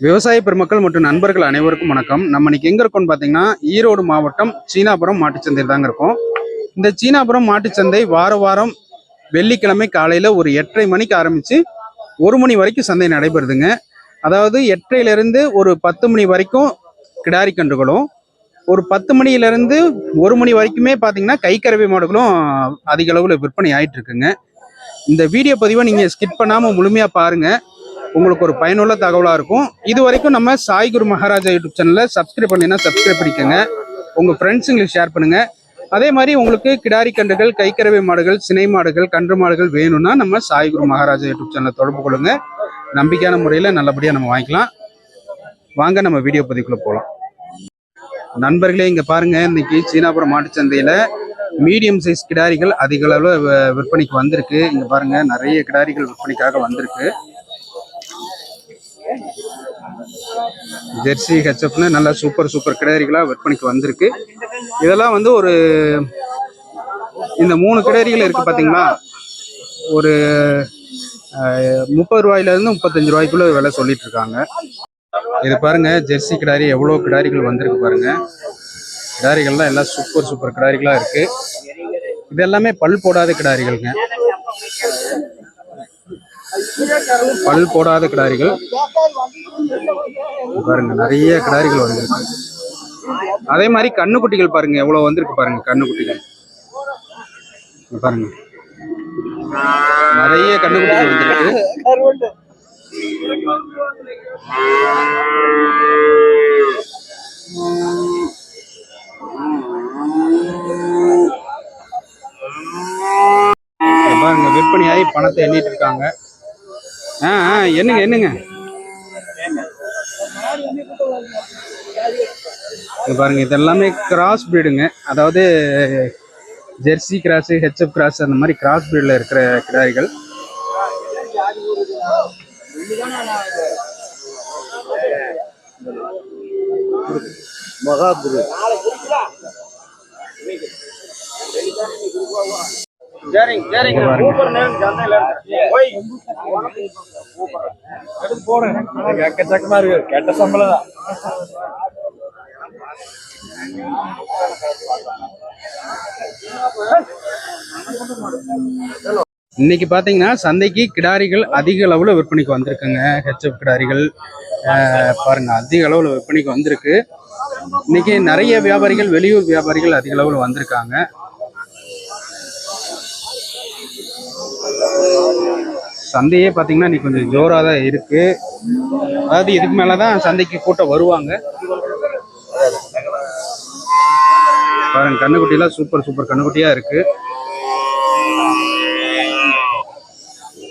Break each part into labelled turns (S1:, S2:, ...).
S1: விவசாய பெருமக்கள் மற்றும் நண்பர்கள் அனைவருக்கும் வணக்கம். நம்ம இன்னைக்கு எங்க இருக்கோம்னு பாத்தீங்கன்னா ஈரோடு மாவட்டம் சீனாபுரம் மாட்டுச்சந்தையில் தாங்க இருக்கும். இந்த சீனாபுரம் மாட்டுச்சந்தை வார வாரம் வெள்ளிக்கிழமை காலையில ஒரு எட்டரை மணிக்கு ஆரம்பிச்சு ஒரு மணி வரைக்கும் சந்தை நடைபெறுதுங்க. அதாவது எட்டரையிலிருந்து ஒரு பத்து மணி வரைக்கும் கிடாரி கன்றுகளும் ஒரு பத்து மணியிலிருந்து ஒரு மணி வரைக்குமே பார்த்தீங்கன்னா கைக்கரவை மாடுகளும் அதிக அளவில் விற்பனை ஆயிட்டு இருக்குங்க. இந்த வீடியோ பதிவை நீங்கள் ஸ்கிப் பண்ணாமல் முழுமையாக பாருங்க. உங்களுக்கு ஒரு பயனுள்ள தகவலாக இருக்கும். இது வரைக்கும் நம்ம சாய் குரு மகாராஜா யூடியூப் சேனலில் சப்ஸ்கிரைப் பண்ணிங்கன்னா சப்ஸ்கிரைப் பண்ணிக்கோங்க. உங்கள் ஃப்ரெண்ட்ஸுங்களுக்கு ஷேர் பண்ணுங்கள் அதே மாதிரி உங்களுக்கு கிடாரி கன்றுகள் கைக்கரவை மாடுகள் சினை மாடுகள் கன்று மாடுகள் வேணும்னா நம்ம சாய் குரு மகாராஜா யூடியூப் சேனலை தொடர்பு கொள்ளுங்க. நம்பிக்கையான முறையில் நல்லபடியாக நம்ம வாங்கிக்கலாம். வாங்க நம்ம வீடியோ பதிவுக்குள்ளே போகலாம் நண்பர்களே இங்கே பாருங்க இன்னைக்கு சீனாபுரம் மாட்டுச்சந்தையில் மீடியம் சைஸ் கிடாரிகள் அதிக அளவில் வ- விற்பனைக்கு வந்திருக்கு. இங்கே பாருங்க நிறைய கிடாரிகள் விற்பனைக்காக வந்திருக்கு. ஜெர்சி ஹெச்எப்னு நல்ல சூப்பர் சூப்பர் கிடாரிகளாக விற்பனைக்கு வந்திருக்கு. இதெல்லாம் வந்து ஒரு இந்த மூணு கிடாரிகள் இருக்கு பார்த்தீங்களா ஒரு முப்பது ரூபாயிலேருந்து முப்பத்தஞ்சு ரூபாய்க்குள்ள விலை சொல்லிட்டு இருக்காங்க. இது பாருங்க ஜெர்சி கிடாரி எவ்வளோ கிடாரிகள் வந்திருக்கு பாருங்க. கிடாரிகள்லாம் எல்லாம் சூப்பர் சூப்பர் கிடாரிகளாக இருக்கு. இது எல்லாமே பல் போடாத கிடாரிகள்ங்க பல் போடாத கிடாரிகள் பாருங்க நிறைய கிடாரிகள் வந்திருக்கு அதே மாதிரி கண்ணுக்குட்டிகள் பாருங்க எவ்வளவு வந்திருக்கு பாருங்க கண்ணுக்குட்டிகள். பாருங்க. நிறைய கண்ணுக்குட்டிகள் வந்திருக்கு. பாருங்க விற்பனையாகி பணத்தை எண்ணிட்டு இருக்காங்க. ஆ ஆ என்னங்க என்னங்க? இங்க பாருங்க இது எல்லாமே கிராஸ் பிரீடுங்க அதாவது ஜெர்சி கிராஸ் ஹெச்எப் கிராஸ் அந்த மாதிரி கிராஸ் பிரீட்ல இருக்கிற கிடாரிகள். பாருங்க.
S2: எக்கச்சக்கமா இருக்கு. கெட்ட சம்பளம் தான்.
S1: இன்னைக்கு பார்த்தீங்கன்னா சந்தைக்கு கிடாரிகள் அதிக அளவில் விற்பனைக்கு வந்திருக்குங்க. ஹெச்எஃப் கிடாரிகள் பாருங்க அதிக அளவில் விற்பனைக்கு வந்திருக்கு. இன்னைக்கு நிறைய வியாபாரிகள் வெளியூர் வியாபாரிகள் அதிக அளவில் வந்திருக்காங்க. சந்தையே பார்த்தீங்கன்னா இன்னைக்கு கொஞ்சம் ஜோராக தான் இருக்கு. அதாவது இதுக்கு மேலதான் சந்தைக்கு கூட்டம் வருவாங்க. பாருங்க கண்ணுக்குட்டிலாம் சூப்பர் சூப்பர் கண்ணுக்குட்டியா இருக்கு.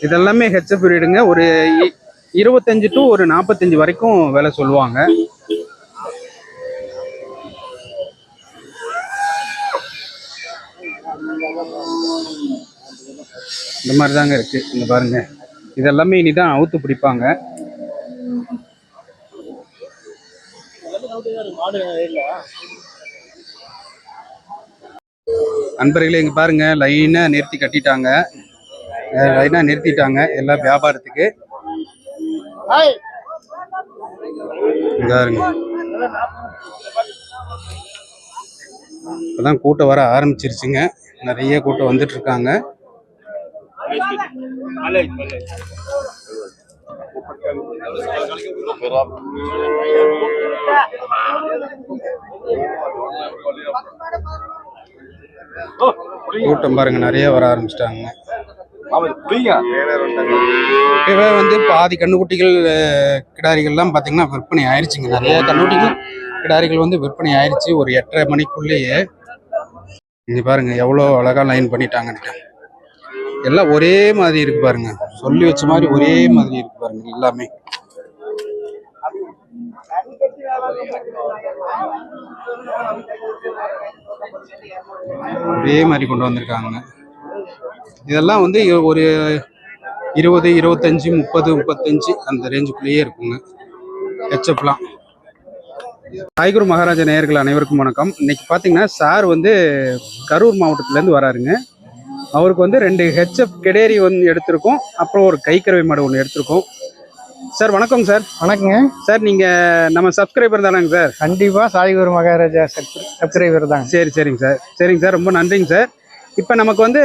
S1: இதெல்லாமே ஹெச்எஃப் பீரியடுங்க ஒரு இ- இருபத்தஞ்சு டு ஒரு நாற்பத்தஞ்சு வரைக்கும் விலை சொல்லுவாங்க. இந்த மாதிரி தாங்க இருக்கு. இந்த பாருங்க. இதெல்லாமே இனிதான் அவுத்து பிடிப்பாங்க. நண்பர்களே இங்க பாருங்க லைனா நிறுத்தி கட்டிட்டாங்க. லைனா நிறுத்திட்டாங்க எல்லாம் வியாபாரத்துக்கு. பாருங்க. இப்பதான் கூட்டம் வர ஆரம்பிச்சிருச்சுங்க. நிறைய கூட்டம் வந்துட்டு இருக்காங்க கூட்டம் பாருங்க நிறைய வர ஆரம்பிச்சிட்டாங்க. இப்பவே வந்து பாதி கண்ணுக்குட்டிகள் கிடாரிகள்லாம் பார்த்தீங்கன்னா விற்பனை ஆயிருச்சுங்க. நிறைய கண்ணுக்குட்டிகள் கிடாரிகள் வந்து விற்பனை ஆயிருச்சு. ஒரு எட்டரை மணிக்குள்ளேயே இங்க பாருங்க எவ்வளோ அழகா லைன் பண்ணிட்டாங்கன்ட்டு. எல்லாம் ஒரே மாதிரி இருக்கு பாருங்க. சொல்லி வச்ச மாதிரி ஒரே மாதிரி இருக்கு பாருங்க எல்லாமே. ஒரே மாதிரி கொண்டு வந்திருக்காங்க. இதெல்லாம் வந்து ஒரு இருபது இருபத்தஞ்சு முப்பது முப்பத்தஞ்சு அந்த ரேஞ்சுக்குள்ளேயே இருக்குங்க. ஹெச்எப்லாம் சாய்குரு மகாராஜா நேயர்கள் அனைவருக்கும் வணக்கம். இன்னைக்கு பார்த்தீங்கன்னா சார் வந்து கரூர் மாவட்டத்துலேருந்து வராருங்க. அவருக்கு வந்து ரெண்டு ஹெச்எப் கெடேரி வந்து எடுத்திருக்கோம். அப்புறம் ஒரு கைக்கறவை மாடு ஒன்று எடுத்திருக்கோம். சார் வணக்கம் சார்.
S3: வணக்கங்க.
S1: சார் நீங்க நம்ம சப்ஸ்கிரைபர் தானேங்க சார்?
S3: கண்டிப்பா சாய்குரு மகாராஜா சப்ஸ்கிரைபர் தாங்க.
S1: சரி சரிங்க சார். சரிங்க சார் ரொம்ப நன்றிங்க சார். இப்போ நமக்கு வந்து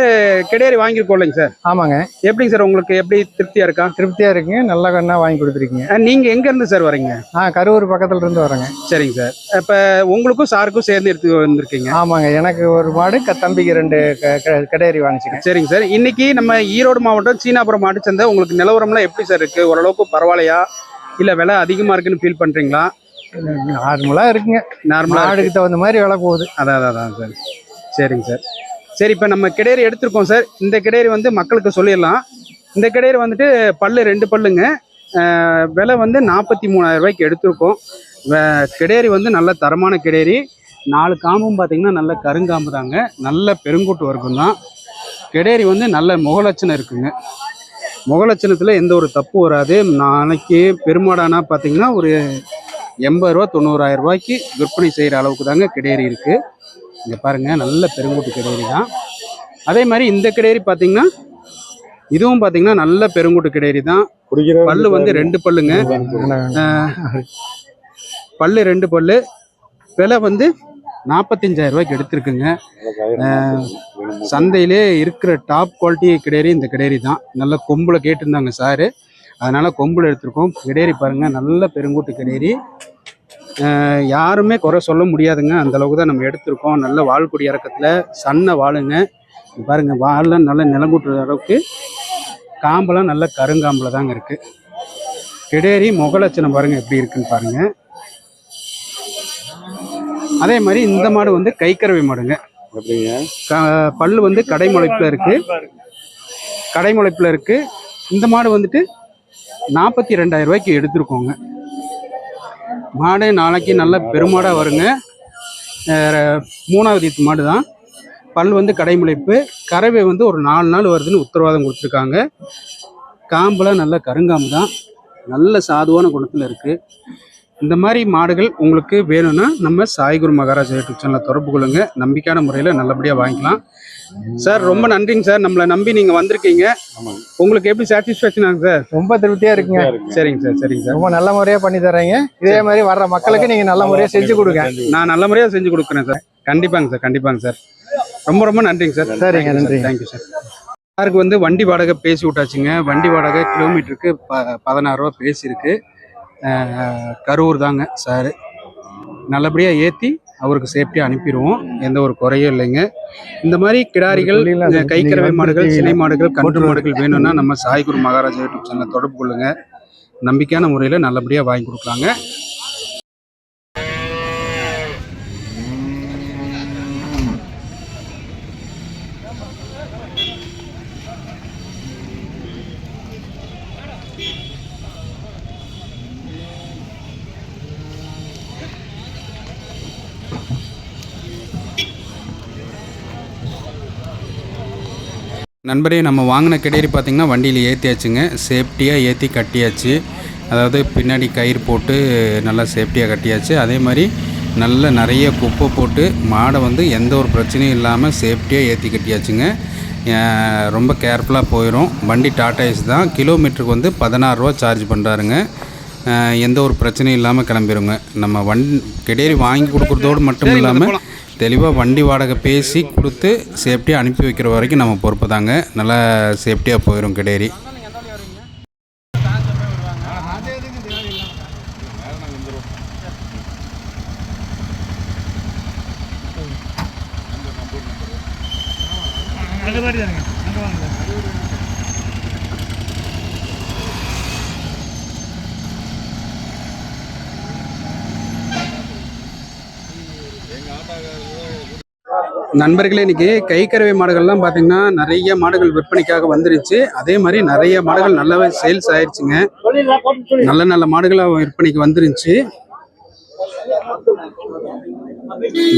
S1: கிடையாது வாங்கியிருக்கோம் இல்லைங்க சார்.
S3: ஆமாங்க.
S1: எப்படிங்க சார் உங்களுக்கு எப்படி திருப்தியா இருக்கா?
S3: திருப்தியா இருக்குங்க நல்ல கண்ணா வாங்கி கொடுத்துருக்கீங்க.
S1: அஹ் நீங்க எங்க இருந்து சார் வரீங்க?
S3: நான் கரூர் பக்கத்துல இருந்து வரேங்க
S1: சரிங்க சார். இப்போ உங்களுக்கும் சாருக்கும் சேர்ந்து எடுத்து வந்திருக்கீங்க.
S3: ஆமாங்க எனக்கு ஒரு மாடு க- தம்பிக்கு ரெண்டு க- க- கடையறி வாங்கிச்சுங்க.
S1: சரிங்க சார். இன்னைக்கு நம்ம ஈரோடு மாவட்டம் சீனாபுரம் மாட்டுச்சந்தை உங்களுக்கு நிலவரம்லாம் எப்படி சார் இருக்கு? ஓரளவுக்கு பரவாயில்லையா? இல்ல விலை அதிகமா இருக்குன்னு ஃபீல் பண்றீங்களா?
S3: நார்மலா இருக்குங்க.
S1: நார்மலா
S3: மாடுக்கு தகுந்த மாதிரி விலை போகுது.
S1: அதான் அதான் சார். சரிங்க சார். சரி இப்போ நம்ம கிடேரி எடுத்திருக்கோம் சார். இந்த கிடேரி வந்து மக்களுக்கு சொல்லிடலாம். இந்த கிடேரி வந்துட்டு பல்லு ரெண்டு பல்லுங்க. விலை வந்து நாற்பத்தி மூணாயிரம் ரூபாய்க்கு எடுத்திருக்கோம். வே- கிடேரி வந்து நல்ல தரமான கிடேரி நாலு காம்பும் பார்த்தீங்கன்னா நல்ல கருங்காம்பு தாங்க. நல்ல பெருங்கூட்டு வர்க்கம் தான். கிடேரி வந்து நல்ல முகலட்சணம் இருக்குங்க. முகலட்சணத்தில் எந்த ஒரு தப்பு வராது. நாளைக்கு பெருமாடானா பார்த்தீங்கன்னா ஒரு எண்பது ரூபா தொண்ணூறாயிரம் ரூபாய்க்கு விற்பனை செய்கிற அளவுக்கு தாங்க கிடேரி இருக்குது இங்கே பாருங்க நல்ல பெருங்கூட்டு கிடேரி தான். அதே மாதிரி இந்த கிடேரி பார்த்தீங்கன்னா இதுவும் பார்த்தீங்கன்னா நல்ல பெருங்கூட்டு கிடேரி தான். பல்லு வந்து ரெண்டு பல்லுங்க. பல்லு. ரெண்டு பல்லு. விலை வந்து நாற்பத்தஞ்சாயிரம் ரூபாய்க்கு எடுத்திருக்குங்க. சந்தையிலே இருக்கிற டாப் குவாலிட்டி கிடேரி இந்த கிடேரி தான். நல்ல கொம்புல கேட்டிருந்தாங்க சாரு. அதனால கொம்புல எடுத்திருக்கோம். கிடேரி பாருங்க நல்ல பெருங்கூட்டு கிடேரி. யாருமே குறை சொல்ல முடியாதுங்க. அந்த அளவுக்கு தான் நம்ம எடுத்திருக்கோம். நல்ல வால்குடி இறக்கத்துல சன்ன வாளுங்க. இங்க பாருங்க வாழெல்லாம் நல்ல நிலங்கூட்டுற அளவுக்கு காம்பெல்லாம் நல்ல கருங்காம்புல தாங்க இருக்கு. கிடேரி முகலட்சணம் பாருங்க எப்படி இருக்குன்னு பாருங்க. அதே மாதிரி இந்த மாடு வந்து கைக்கறவை மாடுங்க. பல்லு வந்து கடைமுளைப்புல இருக்கு. கடைமுளைப்புல இருக்கு. இந்த மாடு வந்துட்டு நாற்பத்தி ரெண்டாயிரம் ரூபாய்க்கு எடுத்திருக்கோங்க. மாடு நாளைக்கு நல்ல பெருமாடாக வருங்க. மூணாவது ஈத்து மாடு தான் பல் வந்து கடைமுளைப்பு. கறவை வந்து ஒரு நாலு நாள் வருதுன்னு உத்தரவாதம் கொடுத்துருக்காங்க. காம்பெலாம் நல்ல கருங்காம்பு தான் நல்ல சாதுவான குணத்தில் இருக்குது இந்த மாதிரி மாடுகள் உங்களுக்கு வேணும்னா நம்ம சாய்குரு மகாராஜா யூடியூப் சேனலில் தொடர்பு கொள்ளுங்க. நம்பிக்கையான முறையில் நல்லபடியாக வாங்கிக்கலாம். சார் ரொம்ப நன்றிங்க சார். நம்மளை நம்பி நீங்கள் வந்திருக்கீங்க. உங்களுக்கு எப்படி சாட்டிஸ்ஃபேக்ஷன் ஆகுது சார்?
S3: ரொம்ப திருப்தியா இருக்குங்க.
S1: சரிங்க சார் சரிங்க சார்.
S3: ரொம்ப நல்ல முறையா பண்ணி தர்றீங்க. இதே மாதிரி வர்ற மக்களுக்கு நீங்க நல்ல முறையா செஞ்சு கொடுங்க.
S1: நான் நல்ல முறையாக செஞ்சு கொடுக்குறேன் சார். கண்டிப்பாங்க சார் கண்டிப்பாங்க சார். ரொம்ப ரொம்ப நன்றிங்க சார்.
S3: சரிங்க, நன்றி.
S1: தேங்க்யூ சார் சாருக்கு வந்து வண்டி வாடகை பேசி விட்டாச்சுங்க. வண்டி வாடகை கிலோமீட்டருக்கு ப பதினாறு ரூபா பேசியிருக்கு. கரூர் தாங்க சார். நல்லபடியாக ஏற்றி அவருக்கு சேஃப்டியாக அனுப்பிடுவோம். எந்த ஒரு குறையும் இல்லைங்க. இந்த மாதிரி கிடாரிகள்
S3: நீங்க
S1: மாடுகள் சினை மாடுகள் கன்று மாடுகள் வேணும்னா நம்ம சாய்குரு மகாராஜா யூடியூப் சேனலை தொடர்பு கொள்ளுங்க. நம்பிக்கையான முறையில் நல்லபடியாக வாங்கி கொடுக்கலாங்க. நண்பரே நம்ம வாங்கின கிடேரி பார்த்திங்கன்னா வண்டியில் ஏற்றியாச்சுங்க சேஃப்டியாக ஏற்றி கட்டியாச்சு. அதாவது பின்னாடி கயிறு போட்டு நல்லா சேஃப்டியாக கட்டியாச்சு. அதே மாதிரி நல்ல நிறைய குப்பை போட்டு மாடை வந்து எந்த ஒரு பிரச்சனையும் இல்லாமல் சேஃப்டியாக ஏற்றி கட்டியாச்சுங்க. ரொம்ப கேர்ஃபுல்லாக போயிடும் வண்டி டாடா ஏஸ் தான். கிலோமீட்டருக்கு வந்து பதினாறுரூவா சார்ஜ் பண்ணுறாருங்க எந்த ஒரு பிரச்சனையும் இல்லாமல் கிளம்பிடுங்க நம்ம வண் கிடேரி வாங்கி கொடுக்குறதோடு மட்டும் இல்லாமல் தெளிவாக வண்டி வாடகை பேசி கொடுத்து சேஃப்டியாக அனுப்பி வைக்கிற வரைக்கும் நம்ம பொறுப்பு தாங்க. நல்லா சேஃப்டியாக போயிடும் கிடேரி நண்பர்களே இன்னைக்கு கைக்கறவை மாடுகள்லாம் பார்த்தீங்கன்னா நிறைய மாடுகள் விற்பனைக்காக வந்துருச்சு. அதே மாதிரி நிறைய மாடுகள் நல்லாவே சேல்ஸ் ஆயிடுச்சுங்க நல்ல நல்ல மாடுகளாக விற்பனைக்கு வந்துருந்துச்சு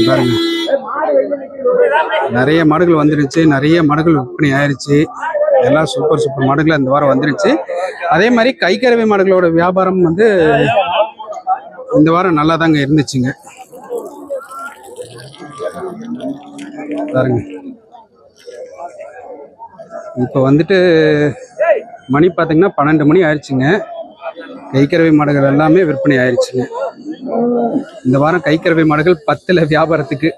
S1: பாருங்க. நிறைய மாடுகள் வந்துருச்சு. நிறைய மாடுகள் விற்பனை ஆயிருச்சு. எல்லாம் சூப்பர் சூப்பர் மாடுகள் இந்த வாரம் வந்துருச்சு. அதே மாதிரி கைக்கறவை மாடுகளோட வியாபாரம் வந்து இந்த வாரம் நல்லா தாங்க இருந்துச்சுங்க. பாருங்க. இப்போ வந்துட்டு மணி பார்த்தீங்கன்னா பன்னெண்டு மணி ஆயிடுச்சுங்க. கைக்கறவை மாடுகள் எல்லாமே விற்பனை ஆயிடுச்சுங்க. இந்த வாரம் கைக்கறவை மாடுகள் பத்துல வியாபாரத்துக்கு.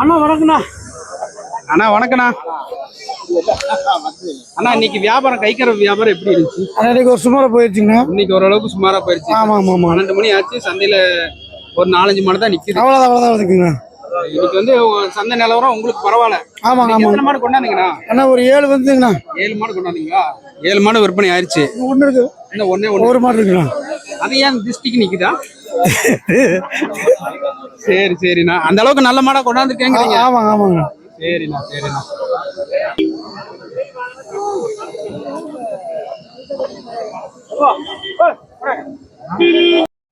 S2: அண்ணா வணக்கண்ணா
S1: அண்ணா வணக்கண்ணா அண்ணா இன்னைக்கு வியாபாரம் கைக்கறவை வியாபாரம் எப்படி இருந்துச்சு?
S3: அன்னைக்கு ஒரு சுமார போயிடுச்சுங்கண்ணா
S1: இன்னைக்கு ஓரளவுக்கு சுமாரா போயிருச்சு.
S3: ஆமா ஆமா ஆமா.
S1: பன்னெண்டு மணி ஆச்சு சந்தையில ஒரு நாலஞ்சு மாடு தான் நிக்குது.
S3: அவ்வளோதான் அவ்வளோதான் இருக்குங்கண்ணா
S1: இன்னைக்கு வந்து சந்தை நிலவரம் உங்களுக்கு பரவாயில்ல.
S3: ஆமாங்க
S1: எத்தனை மாடு கொண்டாந்தீங்கண்ணா?
S3: அண்ணா ஒரு ஏழு வந்துங்கண்ணா.
S1: ஏழு மாடு கொண்டாந்தீங்களா? ஏழு மாடு விற்பனை ஆயிருச்சு.
S3: ஒன்று இருக்கு.
S1: இன்னும் ஒண்ணே ஒண்ணு.
S3: ஒரு மாடு இருக்குண்ணா.
S1: அது ஏன் டிஸ்ட்ரிக்ட் நிக்குதா? சரி சரிண்ணா. அந்த அளவுக்கு நல்ல மாடா கொண்டாந்துருக்கேங்கிறீங்க.
S3: ஆமாங்க ஆமாங்க.
S1: சரிண்ணா சரிண்ணா.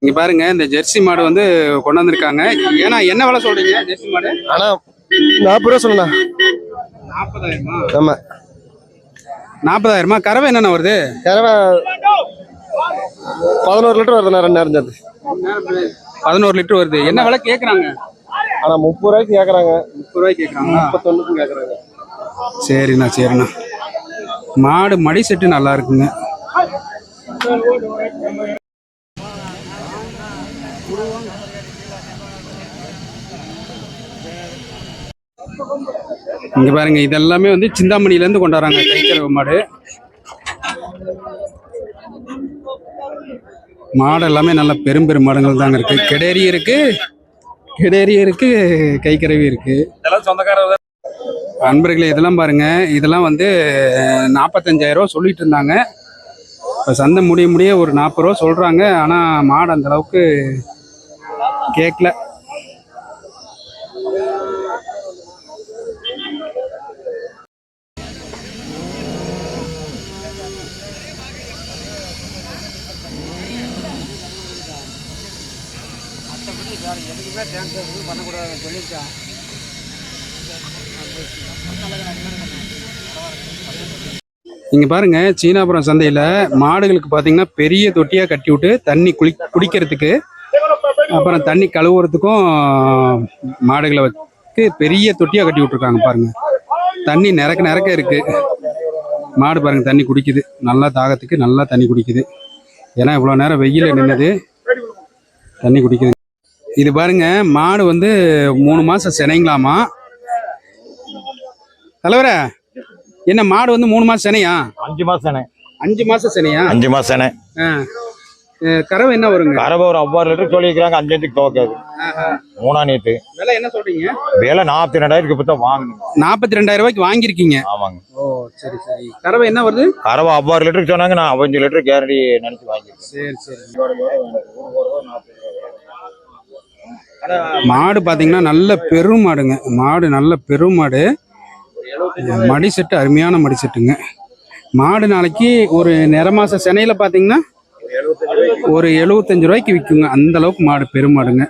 S1: இங்க பாருங்க இந்த ஜெர்சி மாடு வந்து கொண்டாந்துருக்காங்க. ஏன்னா என்ன விலை சொல்றீங்க ஜெர்சி மாடு?
S3: அண்ணா நாற்பது ரூபா சொல்லுண்ணா.
S1: நாற்பதாயிரமா?
S3: ஆமா.
S1: நாற்பதாயிரமா? கறவை என்னென்ன வருது?
S3: கறவை பதினோரு லிட்டர் வருதுண்ணா ரெண்டு நேரம் சேர்த்து.
S1: பதினோரு லிட்டர் வருது. என்ன விலை கேக்குறாங்க?
S3: ஆனா முப்பது ரூபாய்க்கு கேட்குறாங்க
S1: முப்பது ரூபாய் கேக்குறாங்களா?
S3: முப்பத்தொன்னுக்கும் கேட்குறாங்க
S1: சரிண்ணா சரிண்ணா. மாடு மடி செட்டு நல்லா இருக்குங்க. இங்க பாருங்க இதெல்லாமே வந்து சிந்தாமணில இருந்து கொண்டாடுறாங்க கைக்கறவை மாடு. மாடு எல்லாமே நல்ல பெரும் பெரும் மாடுகள் தாங்க இருக்கு. கெடேரி இருக்கு. கெடேரி இருக்கு கைக்கறவி இருக்கு.
S2: இதெல்லாம் சொந்தக்காரர்
S1: அன்பர்களே இதெல்லாம் பாருங்க. இதெல்லாம் வந்து நாற்பத்தஞ்சாயிரம் ரூபா சொல்லிட்டு இருந்தாங்க. இப்போ சந்தை முடிய முடிய ஒரு நாற்பது ரூபா சொல்றாங்க. ஆனால் மாடு அந்த அளவுக்கு கேட்கல இங்க பாருங்க சீனாபுரம் சந்தையில் மாடுகளுக்கு பார்த்தீங்கன்னா பெரிய தொட்டியாக கட்டி விட்டு தண்ணி குளி குடிக்கிறதுக்கு அப்புறம் தண்ணி கழுவுறதுக்கும் மாடுகளை வச்சு பெரிய தொட்டியாக கட்டி விட்ருக்காங்க பாருங்கள் தண்ணி நிறக்க நிறக்க இருக்கு. மாடு பாருங்கள் தண்ணி குடிக்குது. நல்லா தாகத்துக்கு நல்லா தண்ணி குடிக்குது. ஏன்னா இவ்வளோ நேரம் வெயில் நின்னது. தண்ணி குடிக்குது. இது பாருங்க மாடு வந்து மூணு மாசம் சினைங்களாமா? தலைவரே என்ன மாடு வந்து மூணு மாசம் சினையா?
S2: அஞ்சு மாசம்
S1: அஞ்சு மாசம் சினையா?
S2: அஞ்சு மாசம்
S1: ஆ. அஹ் கறவை என்ன வருங்க?
S2: கரவை ஒரு அவ்வாறு லிட்டர் சொல்லிக்கிறாங்க அஞ்சு அஞ்சுக்கு துவக்காது. மூணா நேத்து.
S1: விலை என்ன சொல்றீங்க?
S2: விலை நாற்பத்தி ரெண்டாயிரத்துக்கு இப்போ தான் வாங்கணும்.
S1: நாற்பத்தி ரெண்டாயிரம் ரூபாய்க்கு வாங்கியிருக்கீங்க.
S2: ஆமாங்க.
S1: ஓ சரி சரி. கறவை என்ன வருது?
S2: கரவை அவ்வாறு லிட்டருக்கு சொன்னாங்க நான் அஞ்சு லிட்டர் கேரண்டி நினைச்சு வாங்கியிருக்கேன்.
S1: சரி சரி. மாடு பார்த்தீங்கன்னா நல்ல பெரும் மாடுங்க. மாடு நல்ல பெரும் மாடு. மடி செட்டு அருமையான மடி செட்டுங்க. மாடு நாளைக்கு ஒரு நிற மாச சென்னையில் பார்த்தீங்கன்னா ஒரு எழுபத்தஞ்சு ரூபாய்க்கு விற்குங்க அந்த அளவுக்கு மாடு பெருமாடுங்க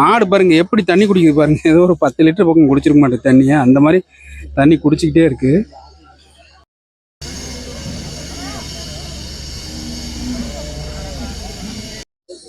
S1: மாடு பாருங்க எப்படி தண்ணி குடிக்குது பாருங்க. ஏதோ ஒரு பத்து லிட்டர் பக்கம் குடிச்சிருக்க மாட்டேன் தண்ணியை. அந்த மாதிரி தண்ணி குடிச்சிக்கிட்டே இருக்கு.